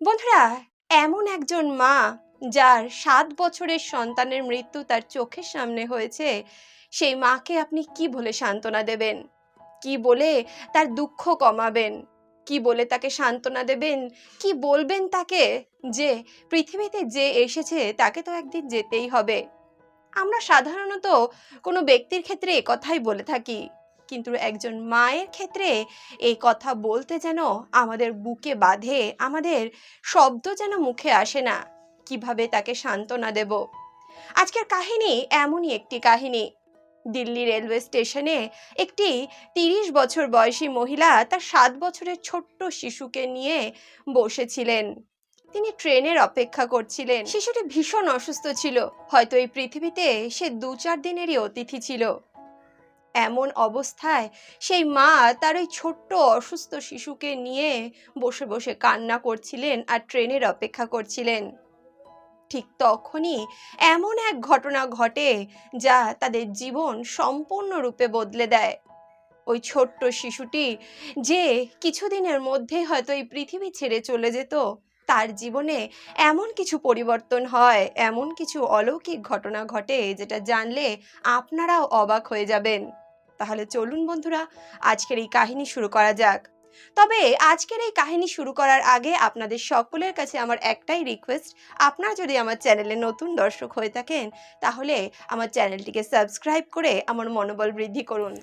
বন্ধুরা, এমন একজন মা যার সাত বছরের সন্তানের মৃত্যু তার চোখের সামনে হয়েছে, সেই মাকে আপনি কি বলে সান্ত্বনা দেবেন? কি বলে তার দুঃখ কমাবেন? কি বলে তাকে সান্ত্বনা দেবেন? কি বলবেন তাকে যে পৃথিবীতে যে এসেছে তাকে তো একদিন যেতেই হবে? আমরা সাধারণত কোনো ব্যক্তির ক্ষেত্রে কথাই বলে থাকি। কিন্তু একজন মায়ের ক্ষেত্রে এই কথা বলতে যেন আমাদের বুকে বাঁধে, আমাদের শব্দ যেন মুখে আসে না, কীভাবে তাকে সান্ত্বনা দেব? আজকের কাহিনী এমনই একটি কাহিনী। দিল্লি রেলওয়ে স্টেশনে একটি তিরিশ বছর বয়সী মহিলা তার সাত বছরের ছোট্ট শিশুকে নিয়ে বসেছিলেন। তিনি ট্রেনের অপেক্ষা করছিলেন। শিশুটি ভীষণ অসুস্থ ছিল। হয়তো এই পৃথিবীতে সে দু চার দিনেরই অতিথি ছিল। এমন অবস্থায় সেই মা তার ওই ছোট্ট অসুস্থ শিশুকে নিয়ে বসে বসে কান্না করছিলেন আর ট্রেনের অপেক্ষা করছিলেন। ঠিক তখনই এমন এক ঘটনা ঘটে যা তাদের জীবন সম্পূর্ণরূপে বদলে দেয়। ওই ছোট্ট শিশুটি যে কিছুদিনের মধ্যে হয়তো এই পৃথিবী ছেড়ে চলে যেত তার জীবনে এমন কিছু পরিবর্তন হয়, এমন কিছু অলৌকিক ঘটনা ঘটে যেটা জানলে আপনারাও অবাক হয়ে যাবেন। তাহলে চলুন বন্ধুরা, আজকের এই কাহিনী শুরু করা যাক। তবে আজকের এই কাহিনী শুরু করার আগে আপনাদের সকলের কাছে আমার একটাই রিকোয়েস্ট আপনারা যদি আমার চ্যানেলে নতুন দর্শক হয়ে থাকেন, তাহলে আমার চ্যানেলটিকে সাবস্ক্রাইব করে আমার মনোবল বৃদ্ধি করুন।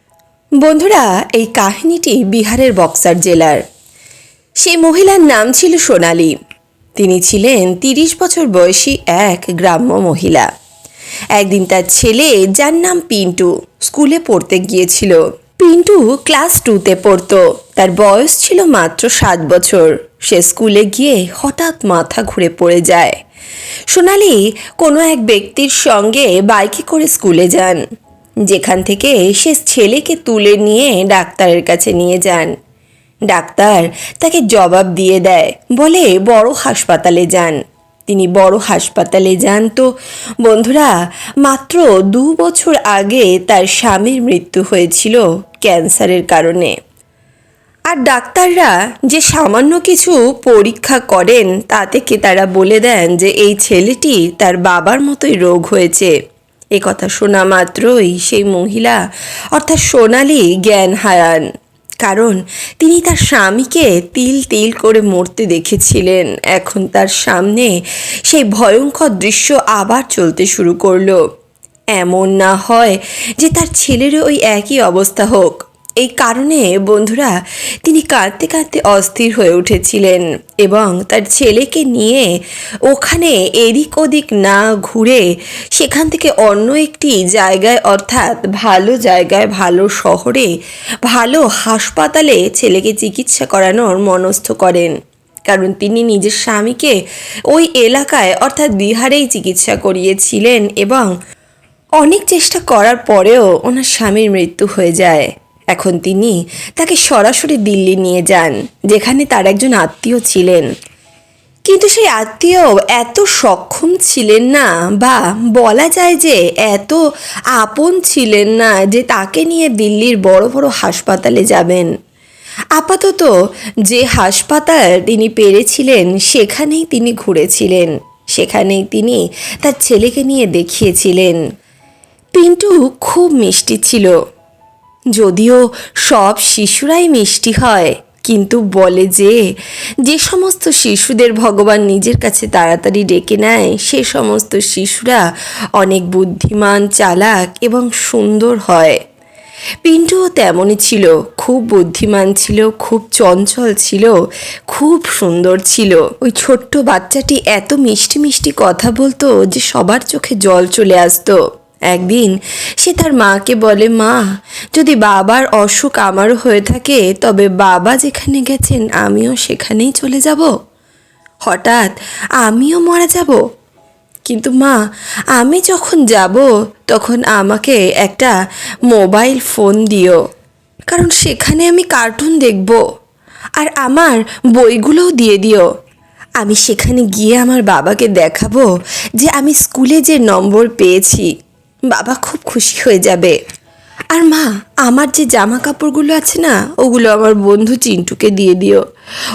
বন্ধুরা, এই কাহিনীটি বিহারের বক্সার জেলার। সেই মহিলার নাম ছিল সোনালী। তিনি ছিলেন তিরিশ বছর বয়সী এক গ্রাম্য মহিলা। একদিন তার ছেলে, যার নাম পিন্টু, স্কুলে পড়তে গিয়েছিল। পিন্টু ক্লাস টুতে পড়তো। তার বয়স ছিল মাত্র সাত বছর। সে স্কুলে গিয়ে হঠাৎ মাথা ঘুরে পড়ে যায়। সোনালি কোনো এক ব্যক্তির সঙ্গে বাইকে করে স্কুলে যান। যেখান থেকে সে ছেলেকে তুলে নিয়ে ডাক্তারের কাছে নিয়ে যান। ডাক্তার তাকে জবাব দিয়ে দেয়, বলে, বড় হাসপাতালে যান। তিনি, বড় হাসপাতালে যান তো? বন্ধুরা, মাত্র দু বছর আগে তার স্বামীর মৃত্যু হয়েছিল ক্যান্সারের কারণে। আর ডাক্তাররা যে সামান্য কিছু পরীক্ষা করেন তা থেকে তারা বলে দেন যে এই ছেলেটি তার বাবার মতোই রোগ হয়েছে? এ কথা শোনা মাত্রই সেই মহিলা, অর্থাৎ সোনালি, জ্ঞান হারান। কারণ তিনি তার স্বামীকে তিল তিল করে মরতে দেখেছিলেন। এখন তার সামনে সেই ভয়ঙ্কর দৃশ্য আবার চলতে শুরু করল। এমন না হয় যে তার ছেলেরও ওই একই অবস্থা হোক। এই কারণে বন্ধুরা তিনি কাঁদতে কাঁদতে অস্থির হয়ে উঠেছিলেন এবং তার ছেলেকে নিয়ে ওখানে এদিক ওদিক না ঘুরে সেখান থেকে অন্য একটি জায়গায়, অর্থাৎ ভালো জায়গায়, ভালো শহরে, ভালো হাসপাতালে ছেলেকে চিকিৎসা করানোর মনস্থ করেন। কারণ তিনি নিজের স্বামীকে ওই এলাকায়, অর্থাৎ বিহারেই চিকিৎসা করিয়েছিলেন এবং অনেক চেষ্টা করার পরেও ওনার স্বামীর মৃত্যু হয়ে যায়। এখন তিনি তাকে সরাসরি দিল্লি নিয়ে যান, যেখানে তার একজন আত্মীয় ছিলেন। কিন্তু সেই আত্মীয় এত সক্ষম ছিলেন না বা বলা যায় যে এত আপন ছিলেন না যে তাকে নিয়ে দিল্লির বড় বড় হাসপাতালে যাবেন। আপাতত যে হাসপাতাল তিনি পেরেছিলেন, সেখানেই তিনি ঘুরেছিলেন। সেখানেই তিনি তার ছেলেকে নিয়ে দেখিয়েছিলেন। পিন্টু খুব মিষ্টি ছিল। যদিও সব শিশুরাই মিষ্টি হয়, কিন্তু বলে যে যে সমস্ত শিশুদের ভগবান নিজের কাছে তাড়াতাড়ি ডেকে নেয়, সে সমস্ত শিশুরা অনেক বুদ্ধিমান, চালাক এবং সুন্দর হয়। পিন্টুও তেমনই ছিল, খুব বুদ্ধিমান ছিল, খুব চঞ্চল ছিল, খুব সুন্দর ছিল। ওই ছোট্ট বাচ্চাটি এত মিষ্টি মিষ্টি কথা বলতো যে সবার চোখে জল চলে আসতো। একদিন সে তার মাকে বলে, মা, যদি বাবার অসুখ আমারও হয়ে থাকে, তবে বাবা যেখানে গেছেন আমিও সেখানেই চলে যাব। হঠাৎ আমিও মারা যাব। কিন্তু মা, আমি যখন যাব, তখন আমাকে একটা মোবাইল ফোন দিও, কারণ সেখানে আমি কার্টুন দেখব, আর আমার বইগুলোও দিয়ে দিও। আমি সেখানে গিয়ে আমার বাবাকে দেখাবো যে আমি স্কুলে যে নম্বর পেয়েছি বাবা খুব খুশি হয়ে যাবে। আর মা, আমার যে জামা কাপড়গুলো আছে না, ওগুলো আমার বন্ধু চিন্টুকে দিয়ে দিও।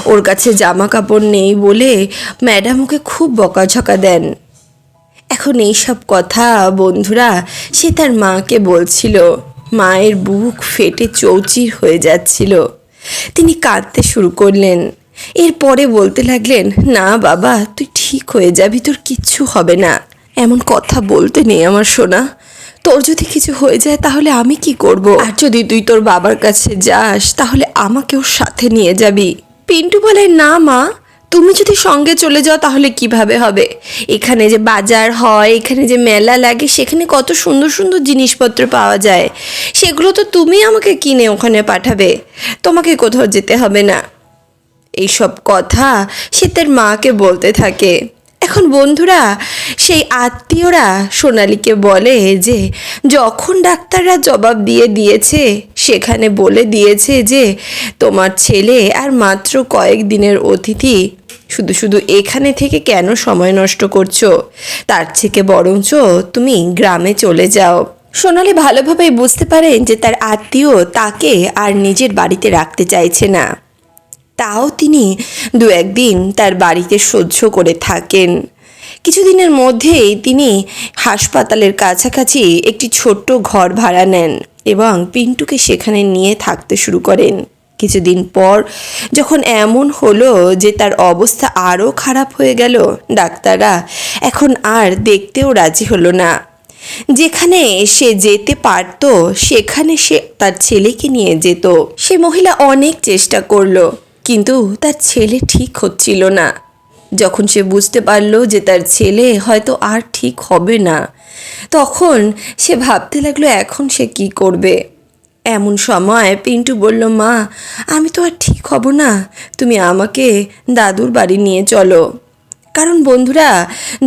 ওর কাছে জামা কাপড় নেই বলে ম্যাডাম ওকে খুব বকাঝকা দেন। এখন এইসব কথা বন্ধুরা, সে তার মাকে বলছিল। মায়ের বুক ফেটে চৌচির হয়ে যাচ্ছিল। তিনি কাঁদতে শুরু করলেন। এরপরে বলতে লাগলেন, না বাবা, তুই ঠিক হয়ে যাবি, তোর কিচ্ছু হবে না। এমন কথা বলতে নেই আমার সোনা। তোর যদি কিছু হয়ে যায়, তাহলে আমি কি করব? আর যদি তুই তোর বাবার কাছে যাস, তাহলে আমাকেও সাথে নিয়ে যাবি। পিন্টু বলে, না মা, তুমি যদি সঙ্গে চলে যাও, তাহলে কীভাবে হবে? এখানে যে বাজার হয়, এখানে যে মেলা লাগে, সেখানে কত সুন্দর সুন্দর জিনিসপত্র পাওয়া যায়। সেগুলো তো তুমি আমাকে কিনে ওখানে পাঠাবে। তোমাকে কোথাও যেতে হবে না। এইসব কথা সে তার মাকে বলতে থাকে। এখন বন্ধুরা, সেই আত্মীয়রা সোনালিকে বলে যে, যখন ডাক্তাররা জবাব দিয়ে দিয়েছে, সেখানে বলে দিয়েছে যে, তোমার ছেলে আর মাত্র কয়েক দিনের অতিথি, শুধু শুধু এখানে থেকে কেন সময় নষ্ট করছ? তার থেকে বরঞ্চ তুমি গ্রামে চলে যাও। সোনালি ভালোভাবেই বুঝতে পারেন যে তার আত্মীয় তাকে আর নিজের বাড়িতে রাখতে চাইছে না। তাও তিনি দু একদিন তার বাড়িতে সহ্য করে থাকেন। কিছুদিনের মধ্যেই তিনি হাসপাতালের কাছাকাছি একটি ছোট্ট ঘর ভাড়া নেন এবং পিন্টুকে সেখানে নিয়ে থাকতে শুরু করেন। কিছুদিন পর যখন এমন হলো যে তার অবস্থা আরও খারাপ হয়ে গেল, ডাক্তাররা এখন আর দেখতেও রাজি হলো না। যেখানে সে যেতে পারত, সেখানে সে তার ছেলেকে নিয়ে যেত। সে মহিলা অনেক চেষ্টা করল কিন্তু তার ছেলে ঠিক হচ্ছিল না। যখন সে বুঝতে পারল যে তার ছেলে হয়তো আর ঠিক হবে না, তখন সে ভাবতে লাগল এখন সে কি করবে। এমন সময় পিন্টু বলল, মা, আমি তো আর ঠিক হব না। তুমি আমাকে দাদুর বাড়ি নিয়ে চলো। কারণ বন্ধুরা,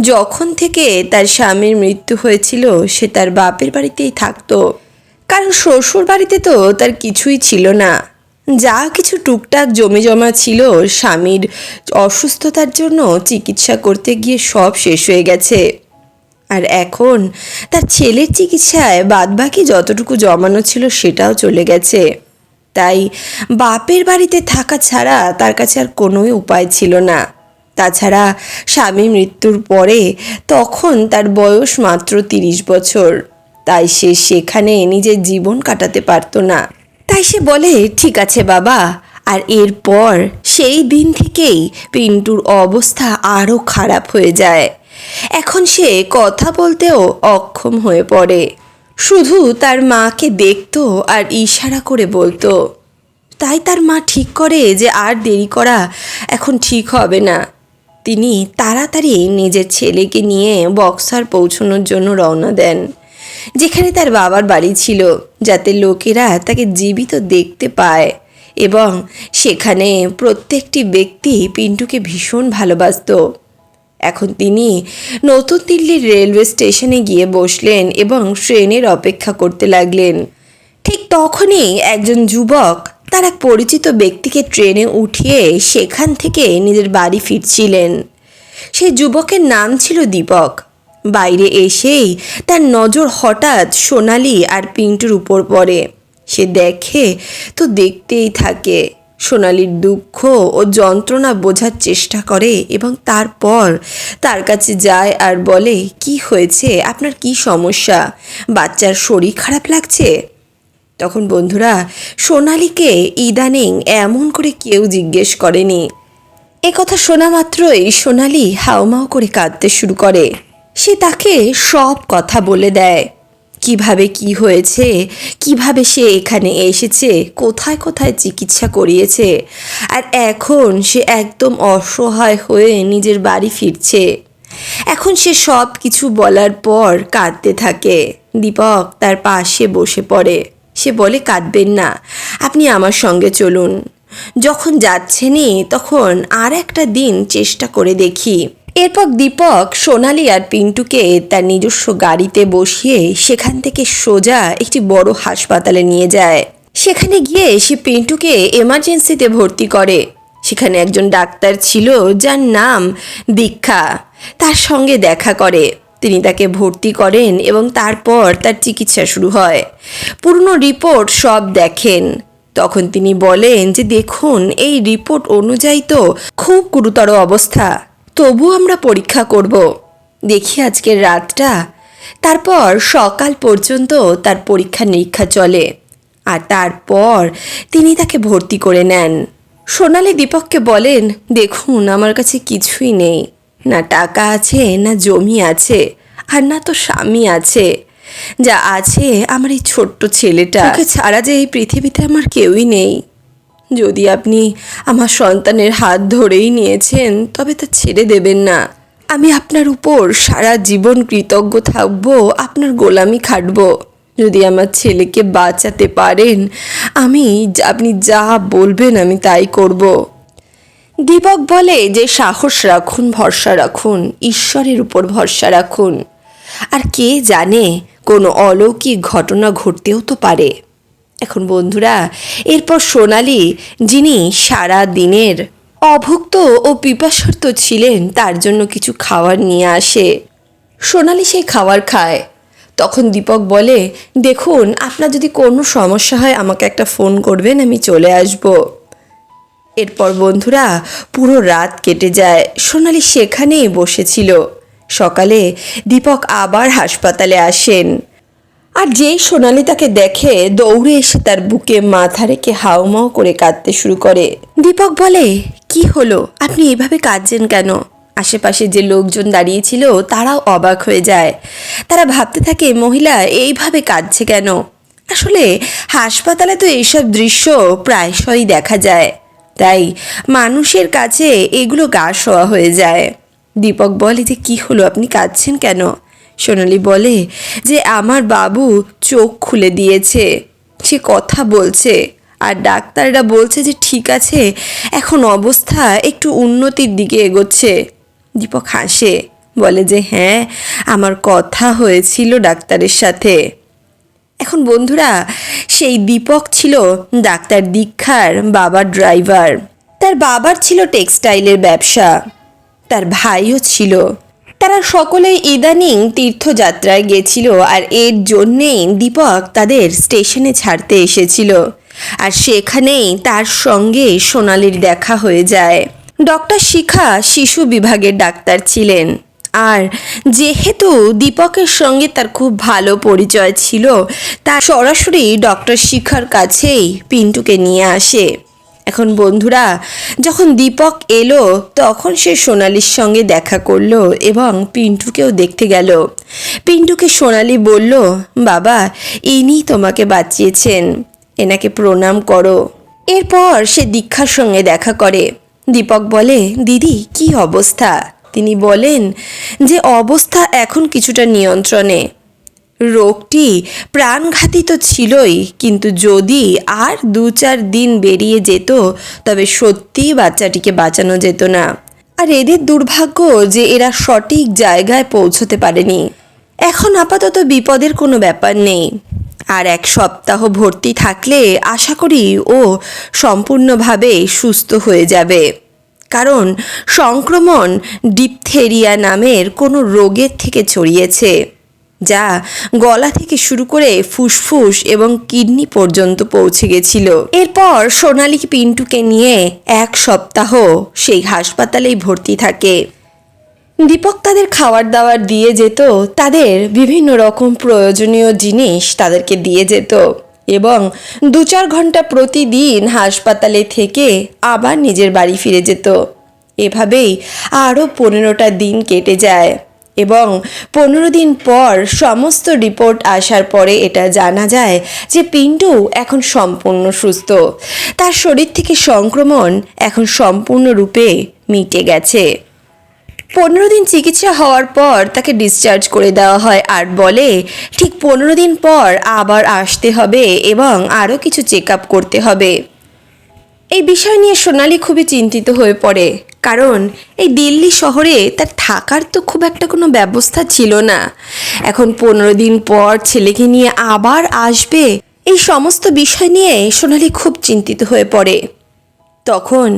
যখন থেকে তার স্বামীর মৃত্যু হয়েছিল, সে তার বাপের বাড়িতেই থাকতো। কারণ শ্বশুর বাড়িতে তো তার কিছুই ছিল না। যা কিছু টুকটাক জমি জমা ছিল, স্বামীর অসুস্থতার জন্য চিকিৎসা করতে গিয়ে সব শেষ হয়ে গেছে। আর এখন তার ছেলের চিকিৎসায় বাদবাকি যতটুকু জমানো ছিল সেটাও চলে গেছে। তাই বাপের বাড়িতে থাকা ছাড়া তার কাছে আর কোনোই উপায় ছিল না। তাছাড়া স্বামী মৃত্যুর পরে তখন তার বয়স মাত্র তিরিশ বছর। তাই সে সেখানে নিজের জীবন কাটাতে পারতো না। তাই সে বলে, ঠিক আছে বাবা। আর এরপর সেই দিন থেকেই পিন্টুর অবস্থা আরও খারাপ হয়ে যায়। এখন সে কথা বলতেও অক্ষম হয়ে পড়ে। শুধু তার মাকে দেখত আর ইশারা করে বলতো, তাই তার মা ঠিক করে যে আর দেরি করা এখন ঠিক হবে না। তিনি তাড়াতাড়ি নিজের ছেলেকে নিয়ে বক্সার পৌঁছানোর জন্য রওনা দেন। যেখানে তার বাবার বাড়ি ছিল, যাতে লোকেরা তাকে জীবিত দেখতে পায় এবং সেখানে প্রত্যেকটি ব্যক্তি পিন্টুকে ভীষণ ভালোবাসতো। এখন তিনি নতুন দিল্লির রেলওয়ে স্টেশনে গিয়ে বসলেন এবং ট্রেনের অপেক্ষা করতে লাগলেন। ঠিক তখনই একজন যুবক তার এক পরিচিত ব্যক্তিকে ট্রেনে উঠিয়ে সেখান থেকে নিজের বাড়ি ফিরছিলেন। সেই যুবকের নাম ছিল দীপক। বাইরে এসেই তার নজর হঠাৎ সোনালি আর পিন্টুর উপর পড়ে। সে দেখে তো দেখতেই থাকে, সোনালির দুঃখ ও যন্ত্রণা বোঝার চেষ্টা করে এবং তারপর তার কাছে যায় আর বলে, কি হয়েছে? আপনার কি সমস্যা? বাচ্চার শরীর খারাপ লাগছে? তখন বন্ধুরা, সোনালিকে ইদানিং এমন করে কেউ জিজ্ঞেস করেনি। এ কথা শোনা মাত্রই সোনালি হাউমাউ করে কাঁদতে শুরু করে। সে তাকে সব কথা বলে দেয়। কীভাবে কি হয়েছে? কীভাবে সে এখানে এসেছে? কোথায় কোথায় চিকিৎসা করিয়েছে? আর এখন সে একদম অসহায় হয়ে নিজের বাড়ি ফিরছে। এখন সে সব কিছু বলার পর কাঁদতে থাকে। দীপক তার পাশে বসে পড়ে। সে বলে, কাঁদবেন না, আপনি আমার সঙ্গে চলুন। যখন যাচ্ছেনই তখন আর একটা দিন চেষ্টা করে দেখি। এরপর দীপক, সোনালি আর পিন্টুকে তার নিজস্ব গাড়িতে বসিয়ে সেখান থেকে সোজা একটি বড় হাসপাতালে নিয়ে যায়। সেখানে গিয়ে সে পিন্টুকে এমার্জেন্সিতে ভর্তি করে। সেখানে একজন ডাক্তার ছিল যার নাম দীক্ষা। তার সঙ্গে দেখা করে। তিনি তাকে ভর্তি করেন এবং তারপর তার চিকিৎসা শুরু হয়। পুরনো রিপোর্ট সব দেখেন। তখন তিনি বলেন যে, দেখুন, এই রিপোর্ট অনুযায়ী তো খুব গুরুতর অবস্থা। তবু আমরা পরীক্ষা করব। দেখি আজকের রাতটা। তারপর সকাল পর্যন্ত তার পরীক্ষা নিরীক্ষা চলে। আর তারপর তিনি তাকে ভর্তি করে নেন। সোনালি দীপককে বলেন, দেখুন, আমার কাছে কিছুই নেই। না টাকা আছে, না জমি আছে, আর না তো স্বামী আছে। যা আছে আমার এই ছোট্ট ছেলেটা। ছাড়া যে এই পৃথিবীতে আমার কেউই নেই। যদি আপনি আমার সন্তানের হাত ধরেই নিয়েছেন, তবে তা ছেড়ে দেবেন না। আমি আপনার উপর সারা জীবন কৃতজ্ঞ থাকব, আপনার গোলামি খাটব। যদি আমার ছেলেকে বাঁচাতে পারেন, আমি আপনি যা বলবেন আমি তাই করব। দীপক বলে যে সাহস রাখুন, ভরসা রাখুন, ঈশ্বরের উপর ভরসা রাখুন। আর কে জানে, কোনো অলৌকিক ঘটনা ঘটতেও তো পারে। এখন বন্ধুরা, এরপর সোনালি, যিনি সারা দিনের অভুক্ত ও পিপাসার্ত ছিলেন, তার জন্য কিছু খাবার নিয়ে আসে। সোনালি সেই খাবার খায়। তখন দীপক বলে, দেখুন, আপনার যদি কোনো সমস্যা হয়, আমাকে একটা ফোন করবেন, আমি চলে আসব। এরপর বন্ধুরা, পুরো রাত কেটে যায়। সোনালি সেখানেই বসেছিল। সকালে দীপক আবার হাসপাতালে আসেন। আর যেই সোনালি তাকে দেখে দৌড়ে এসে তার বুকে মাথা রেখে হাউমাউ করে কাঁদতে শুরু করে। দীপক বলে, কি হলো? আপনি এভাবে কাঁদছেন কেন? আশেপাশে যে লোকজন দাঁড়িয়েছিল, তারাও অবাক হয়ে যায়। তারা ভাবতে থাকে, মহিলা এইভাবে কাঁদছে কেন? আসলে হাসপাতালে তো এইসব দৃশ্য প্রায়শই দেখা যায়। তাই মানুষের কাছে এগুলো গা শোয়া হয়ে যায়। দীপক বলে, যে কি হলো? আপনি কাঁদছেন কেন? সোনালি বলে যে আমার বাবু চোখ খুলে দিয়েছে। সে কথা বলছে। আর ডাক্তাররা বলছে যে ঠিক আছে, এখন অবস্থা একটু উন্নতির দিকে এগোচ্ছে। দীপক হাসে, বলে যে হ্যাঁ আমার কথা হয়েছিল ডাক্তারের সাথে। এখন বন্ধুরা, সেই দীপক ছিল ডাক্তার দীক্ষার বাবার ড্রাইভার। তার বাবার ছিল টেক্সটাইলের ব্যবসা। তার ভাইও ছিল। তারা সকলেই ইদানিং তীর্থযাত্রায় গেছিল আর এর জন্যেই দীপক তাদের স্টেশনে ছাড়তে এসেছিল। আর সেখানেই তার সঙ্গে সোনালির দেখা হয়ে যায়। ডক্টর শিখা শিশু বিভাগের ডাক্তার ছিলেন। আর যেহেতু দীপকের সঙ্গে তার খুব ভালো পরিচয় ছিল, তা সরাসরি ডক্টর শিখার কাছেই পিন্টুকে নিয়ে আসে। এখন বন্ধুরা, যখন দীপক এলো, তখন সে সোনালির সঙ্গে দেখা করল এবং পিন্টুকেও দেখতে গেল। পিন্টুকে সোনালি বলল, বাবা ইনি তোমাকে বাঁচিয়েছেন। এনাকে প্রণাম করো। এরপর সে দীক্ষার সঙ্গে দেখা করে। দীপক বলে, দিদি, কি অবস্থা? তিনি বলেন যে, অবস্থা এখন কিছুটা নিয়ন্ত্রণে। রোগটি প্রাণঘাতী তো ছিলই, কিন্তু যদি আর দু চার দিন বেরিয়ে যেত, তবে সত্যিই বাচ্চাটিকে বাঁচানো যেত না। আর এদের দুর্ভাগ্য যে এরা সঠিক জায়গায় পৌঁছতে পারেনি। এখন আপাতত বিপদের কোনো ব্যাপার নেই। আর এক সপ্তাহ ভর্তি থাকলে আশা করি ও সম্পূর্ণভাবে সুস্থ হয়ে যাবে। কারণ সংক্রমণ ডিপথেরিয়া নামের কোনো রোগের থেকে ছড়িয়েছে। যা গলা থেকে শুরু করে ফুসফুস এবং কিডনি পর্যন্ত পৌঁছে গেছিল। এরপর সোনালি পিন্টুকে নিয়ে এক সপ্তাহ সেই হাসপাতালেই ভর্তি থাকে। দীপক তাদের খাবার দাবার দিয়ে যেত, তাদের বিভিন্ন রকম প্রয়োজনীয় জিনিস তাদেরকে দিয়ে যেত এবং দু চার ঘণ্টা প্রতিদিন হাসপাতালে থেকে আবার নিজের বাড়ি ফিরে যেত। এভাবেই আরও পনেরোটা দিন কেটে যায়। এবং পনেরো দিন পর সমস্ত রিপোর্ট আসার পরে এটা জানা যায় যে পিন্টু এখন সম্পূর্ণ সুস্থ। তার শরীর থেকে সংক্রমণ এখন সম্পূর্ণরূপে মিটে গেছে। পনেরো দিন চিকিৎসা হওয়ার পর তাকে ডিসচার্জ করে দেওয়া হয় আর বলে, ঠিক পনেরো দিন পর আবার আসতে হবে এবং আরও কিছু চেক করতে হবে। এই বিষয় নিয়ে সোনালি খুবই চিন্তিত হয়ে পড়ে। কারণ এই দিল্লি শহরে তার থাকার তো খুব একটা কোনো ব্যবস্থা ছিল না। এখন পনেরো দিন পর ছেলেকে নিয়ে আবার আসবে, এই সমস্ত বিষয় নিয়ে সোনালি খুব চিন্তিত হয়ে পড়ে। তখন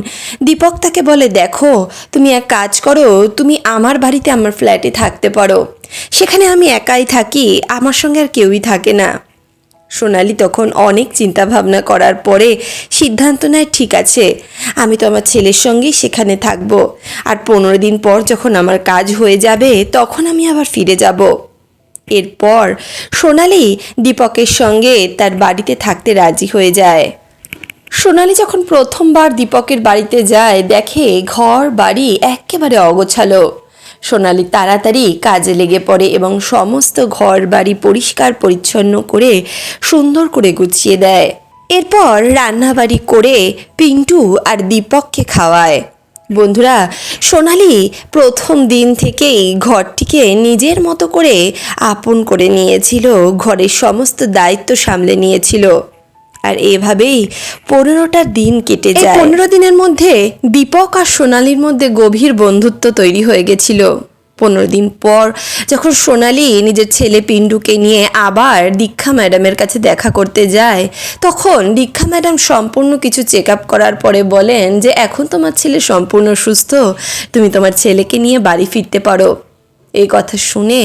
দীপক তাকে বলে, দেখো, তুমি এক কাজ করো, তুমি আমার বাড়িতে আমার ফ্ল্যাটে থাকতে পারো। সেখানে আমি একাই থাকি, আমার সঙ্গে আর কেউই থাকে না। সোনালি তখন অনেক চিন্তা ভাবনা করার পরে সিদ্ধান্ত নেয়, ঠিক আছে, আমি তো আমার ছেলের সঙ্গেই সেখানে থাকব। আর পনেরো দিন পর যখন আমার কাজ হয়ে যাবে, তখন আমি আবার ফিরে যাব। এরপর সোনালি দীপকের সঙ্গে তার বাড়িতে থাকতে রাজি হয়ে যায়। সোনালি যখন প্রথমবার দীপকের বাড়িতে যায়, দেখে ঘর বাড়ি একেবারে অগোছালো। সোনালি তাড়াতাড়ি কাজে লেগে পড়ে এবং সমস্ত ঘর বাড়ি পরিষ্কার পরিচ্ছন্ন করে সুন্দর করে গুছিয়ে দেয়। এরপর রান্নাবাড়ি করে পিন্টু আর দীপককে খাওয়ায়। বন্ধুরা, সোনালি প্রথম দিন থেকেই ঘরটিকে নিজের মতো করে আপন করে নিয়েছিল, ঘরের সমস্ত দায়িত্ব সামলে নিয়েছিল। আর এভাবেই পনেরোটা দিন কেটে যায়। পনেরো দিনের মধ্যে দীপক আর সোনালির মধ্যে গভীর বন্ধুত্ব তৈরি হয়ে গেছিল। পনেরো দিন পর যখন সোনালি নিজের ছেলে পিন্ডুকে নিয়ে আবার দীক্ষা ম্যাডামের কাছে দেখা করতে যায় তখন দীক্ষা ম্যাডাম সম্পূর্ণ কিছু চেক আপ করার পরে বলেন যে এখন তোমার ছেলে সম্পূর্ণ সুস্থ তুমি তোমার ছেলেকে নিয়ে বাড়ি ফিরতে পারো। এই কথা শুনে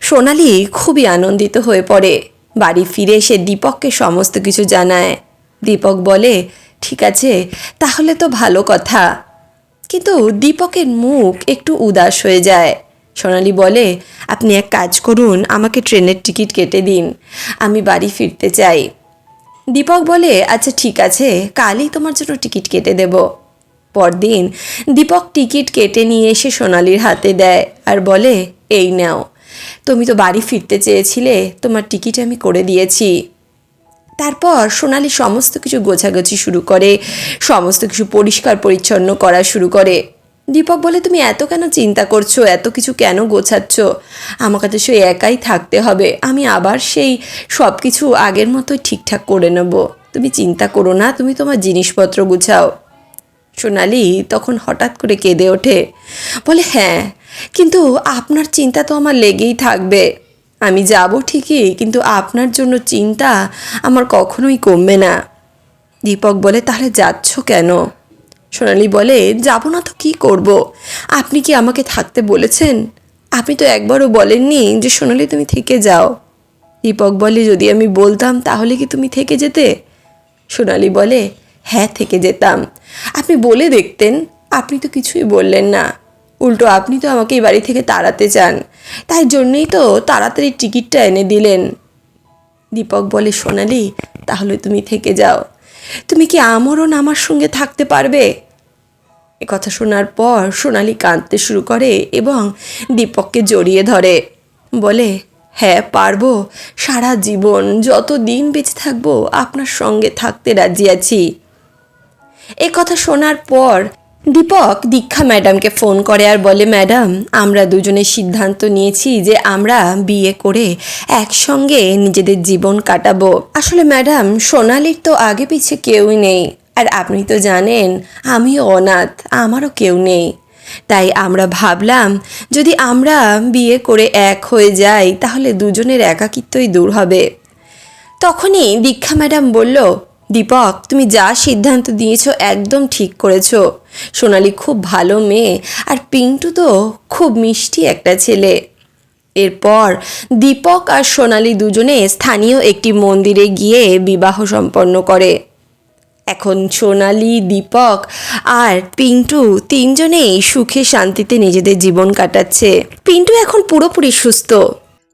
সোনালি খুবই আনন্দিত হয়ে পড়ে। বাড়ি ফিরে সে দীপককে সমস্ত কিছু জানায়। দীপক বলে, ঠিক আছে, তাহলে তো ভালো কথা। কিন্তু দীপকের মুখ একটু উদাস হয়ে যায়। সোনালি বলে, আপনি এক কাজ করুন, আমাকে ট্রেনের টিকিট কেটে দিন, আমি বাড়ি ফিরতে চাই। দীপক বলে আচ্ছা ঠিক আছে, কালই তোমার জন্য টিকিট কেটে দেব। পরদিন দীপক টিকিট কেটে নিয়ে এসে সোনালির হাতে দেয় আর বলে, এই নাও। তুমি তো বাড়ি ফিরতে চেয়েছিলে, তোমার টিকিট আমি করে দিয়েছি। তারপর সোনালি সমস্ত কিছু গোছাগুছি শুরু করে, সমস্ত কিছু পরিষ্কার পরিচ্ছন্ন করা শুরু করে। দীপক বলে, তুমি এত কেন চিন্তা করছ? এত কিছু কেন গোছাচ্ছ? আমাকে তো সে একাই থাকতে হবে। আমি আবার সেই সব কিছু আগের মতোই ঠিকঠাক করে নেব। তুমি চিন্তা করো না, তুমি তোমার জিনিসপত্র গুছাও। সোনালি তখন হঠাৎ করে কেঁদে ওঠে। বলে হ্যাঁ কিন্তু আপনার চিন্তা তো আমার লেগেই থাকবে। আমি যাব ঠিকই, কিন্তু আপনার জন্য চিন্তা আমার কখনোই কমবে না। দীপক বলে, তাহলে যাচ্ছ কেন? সোনালি বলে, যাব না তো কি করব? আপনি কি আমাকে থাকতে বলেছেন? আপনি তো একবারও বলেননি যে, সোনালি তুমি থেকে যাও। দীপক বলে, যদি আমি বলতাম, তাহলে কি তুমি থেকে যেতে? সোনালি বলে হ্যাঁ থেকে যেতাম। আপনি বলে দেখতেন, আপনি তো কিছুই বললেন না। উল্টো, আপনি তো আমাকে এই বাড়ি থেকে তাড়াতে চান। তাই জন্যই তো তাড়াতাড়ি টিকিটটা এনে দিলেন। দীপক বলে, সোনালি, তাহলে তুমি থেকে যাও। তুমি কি আমরণ আমার সঙ্গে থাকতে পারবে? এ কথা শোনার পর সোনালি কাঁদতে শুরু করে এবং দীপককে জড়িয়ে ধরে। বলে হ্যাঁ পারব। সারা জীবন যত দিন বেঁচে থাকব, আপনার সঙ্গে থাকতে রাজি আছি। এ কথা শোনার পর দীপক, দীক্ষা ম্যাডামকে ফোন করে আর বলে, ম্যাডাম, আমরা দুজনে সিদ্ধান্ত নিয়েছি যে আমরা বিয়ে করে একসঙ্গে নিজেদের জীবন কাটাবো। আসলে ম্যাডাম, সোনালির তো আগে পিছে কেউই নেই। আর আপনি তো জানেন আমিও অনাথ, আমারও কেউ নেই। তাই আমরা ভাবলাম, যদি আমরা বিয়ে করে এক হয়ে যাই, তাহলে দুজনের একাকিত্বই দূর হবে। তখনই দীক্ষা ম্যাডাম বলল দীপক, তুমি যা সিদ্ধান্ত দিয়েছ একদম ঠিক করেছ। সোনালি খুব ভালো মেয়ে, আর পিন্টু তো খুব মিষ্টি একটা ছেলে। এরপর দীপক আর সোনালি দুজনে স্থানীয় একটি মন্দিরে গিয়ে বিবাহ সম্পন্ন করে। এখন সোনালি, দীপক আর পিন্টু তিনজনেই সুখে শান্তিতে নিজেদের জীবন কাটাচ্ছে। পিন্টু এখন পুরোপুরি সুস্থ।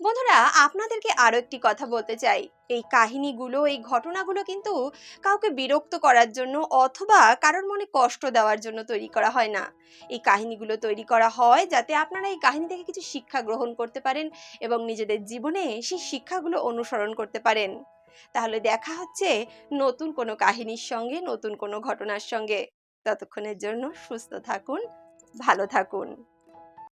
বন্ধুরা, আপনাদেরকে আরও একটি কথা বলতে চাই। এই কাহিনীগুলো, এই ঘটনাগুলো কিন্তু কাউকে বিরক্ত করার জন্য অথবা কারোর মনে কষ্ট দেওয়ার জন্য তৈরি করা হয় না। এই কাহিনীগুলো তৈরি করা হয় যাতে আপনারা এই কাহিনী থেকে কিছু শিক্ষা গ্রহণ করতে পারেন এবং নিজেদের জীবনে সেই শিক্ষাগুলো অনুসরণ করতে পারেন। তাহলে দেখা হচ্ছে নতুন কোনো কাহিনীর সঙ্গে, নতুন কোনো ঘটনার সঙ্গে। ততক্ষণের জন্য সুস্থ থাকুন, ভালো থাকুন।